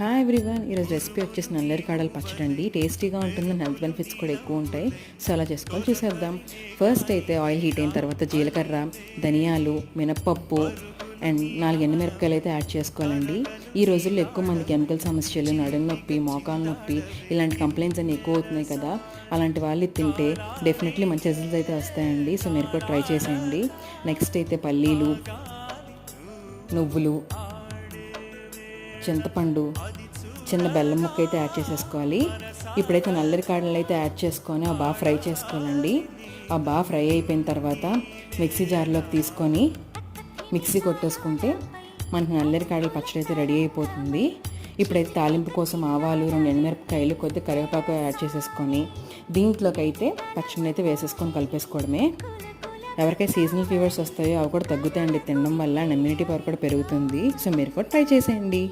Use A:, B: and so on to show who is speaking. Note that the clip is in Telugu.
A: హాయ్ ఎవ్రీవన్ ఈరోజు రెసిపీ వచ్చేసి నల్లేరు కాడలు పచ్చడి అండి. టేస్టీగా ఉంటుంది హెల్త్ బెనిఫిట్స్ కూడా ఎక్కువ ఉంటాయి. సో అలా చేసుకోవాలి చూసేద్దాం. ఫస్ట్ అయితే ఆయిల్ హీట్ అయిన తర్వాత జీలకర్ర ధనియాలు మినప్పప్పు అండ్ నాలుగు ఎండుమిరపకాయలు అయితే యాడ్ చేసుకోవాలండి. ఈ రోజుల్లో ఎక్కువ మంది కెమికల్ సమస్యలు నడుము నొప్పి మోకాలు నొప్పి ఇలాంటి కంప్లైంట్స్ అన్నీ ఎక్కువ అవుతున్నాయి కదా. అలాంటి వాళ్ళు తింటే డెఫినెట్లీ మంచి రిజల్ట్స్ అయితే వస్తాయండి. సో మీరు కూడా ట్రై చేసేయండి. నెక్స్ట్ అయితే పల్లీలు నువ్వులు చింతపండు చిన్న బెల్లం ముక్క అయితే యాడ్ చేసేసుకోవాలి. ఇప్పుడైతే నల్లరి కాడలు అయితే యాడ్ చేసుకొని ఆ బాగా ఫ్రై చేసుకోవాలండి. ఆ బాగా ఫ్రై అయిపోయిన తర్వాత మిక్సీ జార్లోకి తీసుకొని మిక్సీ కొట్టేసుకుంటే మనకి నల్లరి కాడల పచ్చడి అయితే రెడీ అయిపోతుంది. ఇప్పుడైతే తాలింపు కోసం ఆవాలు రెండు ఎండుమిరపకాయలు కొద్ది కరివేపాకు యాడ్ చేసేసుకొని దీంట్లోకి అయితే పచ్చడిని అయితే వేసేసుకొని కలిపేసుకోవడమే. ఎవరికైతే సీజనల్ ఫీవర్స్ వస్తాయో అవి కూడా తగ్గుతాయండి. తినడం వల్ల ఇమ్యూనిటీ పవర్ కూడా పెరుగుతుంది. సో మీరు కూడా ట్రై చేసేయండి.